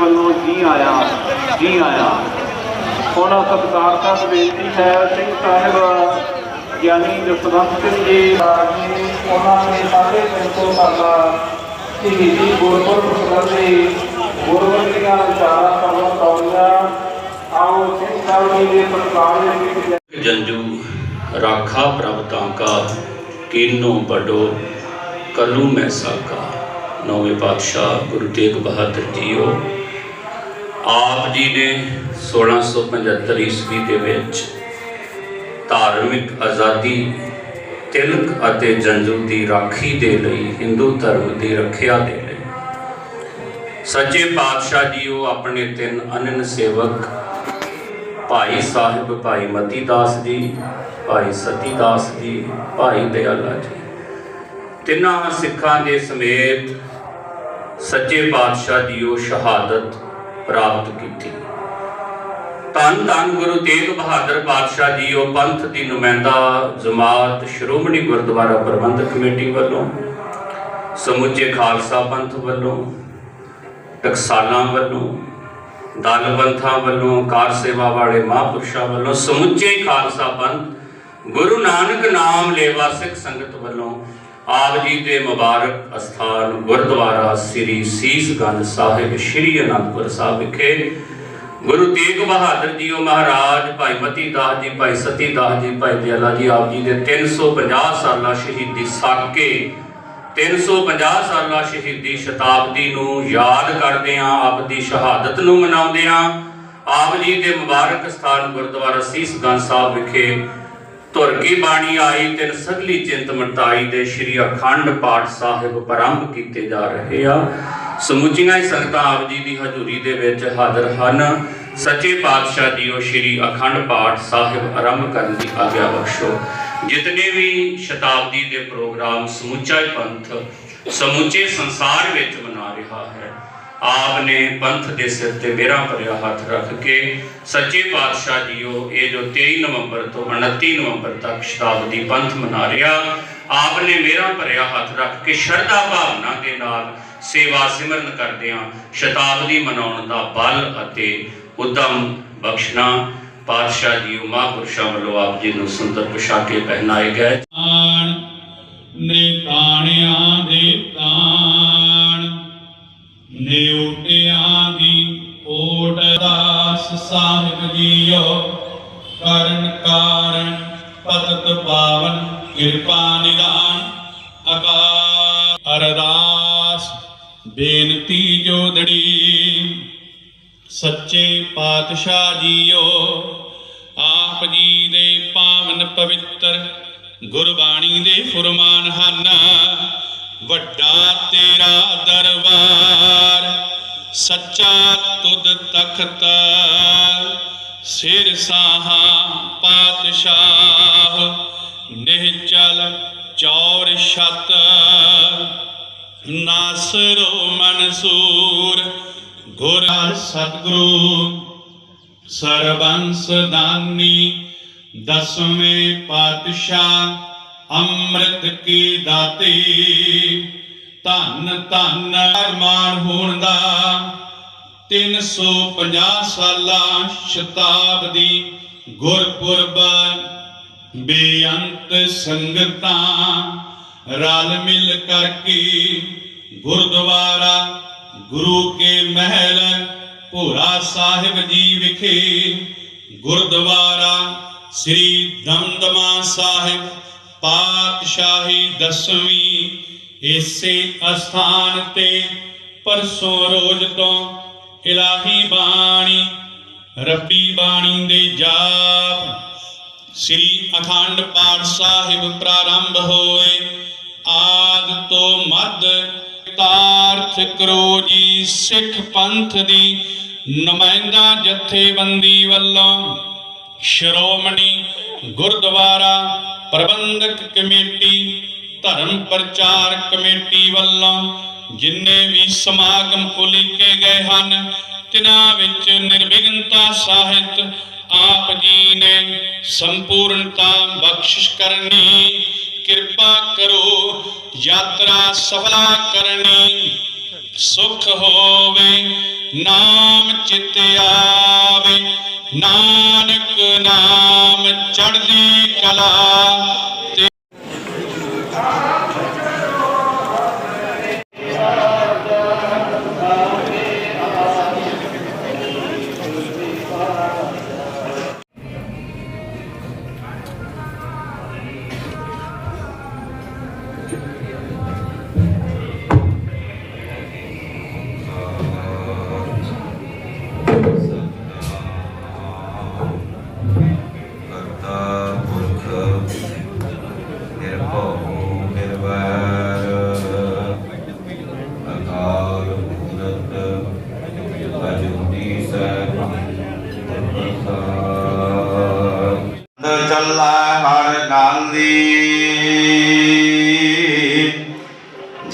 ਵੱਲੋਂ ਜੀ ਆਇਆ ਜੀ ਆਇਆ। ਉਹਨਾਂ ਸਤਿਕਾਰਤਾ ਬੇਨਤੀ ਹੈ, ਸਿੰਘ ਸਾਹਿਬ, ਗਿਆਨੀ ਜਸਵੰਤ ਸਿੰਘ ਜੀ, ਉਹਨਾਂ ਨੇ ਸਾਰੇ ਦਿਨ ਸਾਡਾ ਸ਼ਹੀਦੀ ਗੁਰਪੁਰਬ ਸੰਬੰਧੀ ਗੁਰਮਤਿ ਦੀਆਂ ਵਿਚਾਰਾਂ ਕਰਨ ਪਾਉਂਦਾ ਆਓ ਸਿੰਘ ਸਾਹਿਬ ਜੀ ਦੇ ਸਤਿਕਾਰ ਵਿੱਚ ਜੰਜੂ ਰਾਖਾ ਪ੍ਰਭ ਤਾਂਕਾ ਕੀਨੋ ਬਡੋ ਕਲੂ ਮੈਂ ਸਾਕਾ ਨੌਵੇਂ ਪਾਤਸ਼ਾਹ ਗੁਰੂ ਤੇਗ ਬਹਾਦਰ ਜੀਓ ਆਪ ਜੀ ਨੇ 1675 ਈਸਵੀ ਦੇ ਵਿੱਚ ਧਾਰਮਿਕ ਆਜ਼ਾਦੀ, ਤਿਲਕ ਅਤੇ ਜੰਜੂ ਦੀ ਰਾਖੀ ਦੇ ਲਈ ਹਿੰਦੂ ਧਰਮ ਦੀ ਰੱਖਿਆ ਦੇ ਲਈ। ਸੱਚੇ ਪਾਤਸ਼ਾਹ ਜੀ, ਉਹ ਆਪਣੇ ਤਿੰਨ ਅਨੰਨ ਸੇਵਕ, ਭਾਈ ਸਾਹਿਬ, ਭਾਈ ਮਤੀ ਦਾਸ ਜੀ, ਭਾਈ ਸਤੀ ਦਾਸ ਜੀ, ਭਾਈ ਦਿਆਲਾ ਜੀ। ਤਿੰਨਾਂ ਸਿੱਖਾਂ ਦੇ ਸਮੇਤ ਸੱਚੇ ਪਾਤਸ਼ਾਹ ਜੀ, ਉਹ ਸ਼ਹਾਦਤ ਪ੍ਰਾਪਤ ਕੀਤੀ। ਧੰਨ ਧੰਨ ਗੁਰੂ ਤੇਗ ਬਹਾਦਰ ਪਾਤਸ਼ਾਹ ਜੀਓ ਪੰਥ ਦੀ ਨੁਮਾਇੰਦਾ ਜਮਾਤ ਸ਼੍ਰੋਮਣੀ ਗੁਰਦੁਆਰਾ ਪ੍ਰਬੰਧਕ ਕਮੇਟੀ ਵੱਲੋਂ, ਸਮੁੱਚੇ ਖਾਲਸਾ ਪੰਥ ਵੱਲੋਂ, ਟਕਸਾਲਾਂ ਵੱਲੋਂ ਦਲ ਪੰਥਾਂ ਵੱਲੋਂ, ਕਾਰ ਸੇਵਾ ਵਾਲੇ ਮਹਾਂਪੁਰਸ਼ਾਂ ਵੱਲੋਂ ਸਮੁੱਚੇ ਖਾਲਸਾ ਪੰਥ, ਗੁਰੂ ਨਾਨਕ ਨਾਮ ਲੇਵਾ ਸਿੱਖ ਸੰਗਤ ਵੱਲੋਂ ਆਪ ਜੀ ਦੇ ਮੁਬਾਰਕ ਅਸਥਾਨ ਗੁਰਦੁਆਰਾ ਸ੍ਰੀ ਸੀਸਗੰਜ ਸਾਹਿਬ, ਸ੍ਰੀ ਅਨੰਦਪੁਰ ਸਾਹਿਬ ਵਿਖੇ। ਗੁਰੂ ਤੇਗ ਬਹਾਦਰ ਜੀਓ ਮਹਾਰਾਜ, ਭਾਈ ਮਤੀ ਦਾਸ ਜੀ, ਭਾਈ ਸਤੀ ਦਾਸ ਜੀ, ਭਾਈ ਦਿਆਲਾ ਜੀ, ਆਪ ਜੀ ਦੇ 350 ਸਾਲਾ ਸ਼ਹੀਦੀ ਸਾਕੇ 350 ਸਾਲਾ ਸ਼ਹੀਦੀ ਸ਼ਤਾਬਦੀ ਨੂੰ ਯਾਦ ਕਰਦੇ ਆਂ ਆਪ ਦੀ ਸ਼ਹਾਦਤ ਨੂੰ ਮਨਾਉਂਦੇ ਆਂ ਆਪ ਜੀ ਦੇ ਮੁਬਾਰਕ ਸਥਾਨ ਗੁਰਦੁਆਰਾ ਸੀਸਗੰਜ ਸਾਹਿਬ ਵਿਖੇ ਧੁਰ ਕੀ ਬਾਣੀ ਆਈ, ਤਿਨ ਸਗਲੀ ਚਿੰਤ ਮਟਾਈ ਦੇ ਸ਼੍ਰੀ ਅਖੰਡ ਪਾਠ ਸਾਹਿਬ ਪ੍ਰਾਰੰਭ ਕੀਤੇ ਜਾ ਰਹੇ ਆ। ਸਮੁੱਚੀਆਂ ਹੀ ਸੰਗਤਾਂ ਆਪ ਜੀ ਦੀ ਹਜ਼ੂਰੀ ਦੇ ਵਿੱਚ ਹਾਜ਼ਰ ਹਨ। ਸੱਚੇ ਪਾਤਸ਼ਾਹ ਜੀਓ ਸ਼੍ਰੀ ਅਖੰਡ ਪਾਠ ਸਾਹਿਬ ਆਰੰਭ ਕਰਨ ਦੀ ਆਗਿਆ ਬਖਸ਼ੋ। ਜਿਤਨੇ ਵੀ ਸ਼ਤਾਬਦੀ ਦੇ ਪ੍ਰੋਗਰਾਮ ਸਮੁੱਚਾ ਪੰਥ ਸਮੁੱਚੇ ਸੰਸਾਰ ਵਿੱਚ ਮਨਾ ਰਿਹਾ ਹੈ ਆਪ ਨੇ ਪੰਥ ਦੇ ਸਿਰ ਤੇ ਮੇਰਾ ਭਰਿਆ ਹੱਥ ਰੱਖ ਕੇ ਸੱਚੇ ਪਾਤਸ਼ਾਹ ਜੀਓ, ਇਹ ਜੋ 23 ਨਵੰਬਰ ਤੋਂ 29 ਨਵੰਬਰ ਤੱਕ ਸ਼ਤਾਬਦੀ ਪੰਥ ਮਨਾ ਰਿਹਾ, ਆਪ ਨੇ ਮੇਰਾ ਭਰਿਆ ਹੱਥ ਰੱਖ ਕੇ ਸ਼ਰਧਾ ਭਾਵਨਾ ਦੇ ਨਾਲ ਸੇਵਾ ਸਿਮਰਨ ਕਰਦਿਆਂ ਸ਼ਤਾਬਦੀ ਮਨਾਉਣ ਦਾ ਬਲ ਅਤੇ ਉਦਮ ਬਖਸ਼ਣਾ ਪਾਤਸ਼ਾਹ ਜੀਓ ਮਹਾਂਪੁਰਸ਼ਾਂ ਵੱਲੋਂ ਆਪ ਜੀ ਨੂੰ ਸੁੰਦਰ ਪੁਸ਼ਾਕੇ ਪਹਿਨਾਏ ਗਏ। ਸਾਹਿਬ ਜੀਓ। ਕਰਨ ਕਾਰਨ ਪਤਤ ਪਾਵਨ ਕਿਰਪਾ ਨਿਦਾਨ ਅਕਾਲ ਅਰਦਾਸ ਬੇਨਤੀ ਜੋਦੜੀ ਸੱਚੇ ਪਾਤਸ਼ਾਹ ਜੀਓ, ਆਪ ਜੀ ਦੇ ਪਾਵਨ ਪਵਿੱਤਰ ਗੁਰਬਾਣੀ ਦੇ ਫਰਮਾਨ ਹਨ। ਵੱਡਾ ਤੇਰਾ ਦਰਬਾਰ ਸੱਚਾ ਤੁਧ ਤਖਤ ਸਿਰ ਸਾਹਾ ਪਾਤਸ਼ਾਹ। ਨਿਹਚਲ ਚੌਰ ਛਤ, ਨਾਸਰੋ ਮਨਸੂਰ। ਗੁਰ ਸਤਗੁਰੂ, ਸਰਬੰਸ ਦਾਨੀ, ਦਸਵੇਂ ਪਾਤਸ਼ਾਹ, ਅੰਮ੍ਰਿਤ ਕੀ ਦਾਤੇ। ਧੰਨ ਧੰਨ ਅਰਮਾਨ ਹੋਣ ਦਾ। 350 ਸਾਲਾ ਸ਼ਤਾਬਦੀ ਗੁਰਪੁਰਬ ਬੇਅੰਤ ਸੰਗਤਾਂ ਰਲ ਮਿਲ ਕਰਕੇ ਗੁਰਦੁਆਰਾ, ਗੁਰੂ ਕੇ ਮਹਿਲ, ਭੋਰਾ ਸਾਹਿਬ ਜੀ ਵਿਖੇ ਗੁਰਦੁਆਰਾ ਸ੍ਰੀ ਦਮਦਮਾ ਸਾਹਿਬ, ਪਾਤਸ਼ਾਹੀ ਦਸਵੀਂ ਇਸੇ ਅਸਥਾਨ ਤੇ ਪਰਸੋਂ ਰੋਜ਼ ਤੋਂ ਇਲਾਹੀ ਬਾਣੀ, ਰੱਬੀ ਬਾਣੀ ਦੇ ਜਾਪ ਸ੍ਰੀ ਅਖੰਡ ਪਾਠ ਸਾਹਿਬ ਪ੍ਰਾਰੰਭ ਹੋਏ। ਆਦ ਤੋਂ ਮੱਧ ਤਾਰਥ ਕਰੋ ਜੀ ਸਿੱਖ ਪੰਥ ਦੀ ਨੁਮਾਇੰਦਾ ਜਥੇਬੰਦੀ ਵੱਲੋਂ। ਸ਼੍ਰੋਮਣੀ ਗੁਰਦੁਆਰਾ ਪ੍ਰਬੰਧਕ ਕਮੇਟੀ ਧਰਮ ਪ੍ਰਚਾਰ ਕਮੇਟੀ ਵੱਲੋਂ ਜਿੰਨੇ ਵੀ ਸਮਾਗਮ ਉਲੀਕੇ ਗਏ ਹਨ, ਤਿਨਾਂ ਵਿੱਚ ਨਿਰਵਿਘਨਤਾ ਸਾਹਿਤ ਆਪ ਜੀ ਨੇ ਸੰਪੂਰਨਤਾ ਬਖਸ਼ਿਸ਼ ਕਰਨੀ, ਕਿਰਪਾ ਕਰੋ, ਯਾਤਰਾ ਸਫਲਾ ਕਰਨੀ, ਸੁਖ ਹੋਵੇ, ਨਾਮ ਚਿਤ ਆਵੇ, ਨਾਨਕ ਨਾਮ ਚੜ੍ਹਦੀ ਕਲਾ।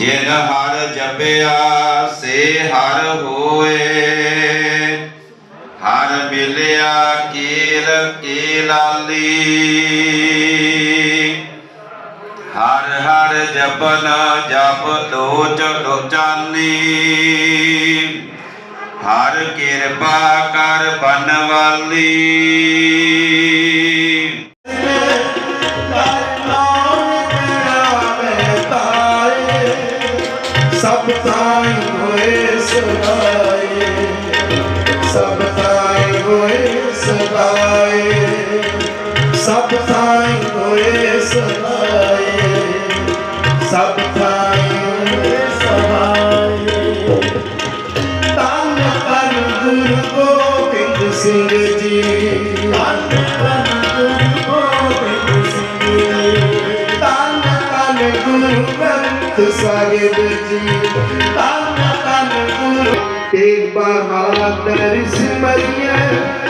ਜਿਨ ਹਰ ਜਪਿਆ, ਸੇ ਹਰ ਹੋਏ। ਹਰ ਮਿਲਿਆ, ਕੀਲ ਕੀ ਹਰ ਹਰ ਜਪਨ, ਜਪ ਲੋਚ ਲੋਚਾਨੀ ਹਰ ਕਿਰਪਾ ਕਰ ਬਨਵਾਲੀ। ਸਭ ਤਾਈ ਹੋਏ ਸਦਾਏ ਸਭ ਤਾਈ ਹੋਏ ਸਦਾਏ ਸਭ ਤਾਈ ਹੋਏ ਸਦਾਏ ਸਭ ਸਾਹਿਬ ਜੀ। ਤਨ ਤਨ ਗੁਰੂ। ਤੇਗ ਬਹਾਦਰ ਸਿਮਰਿਆ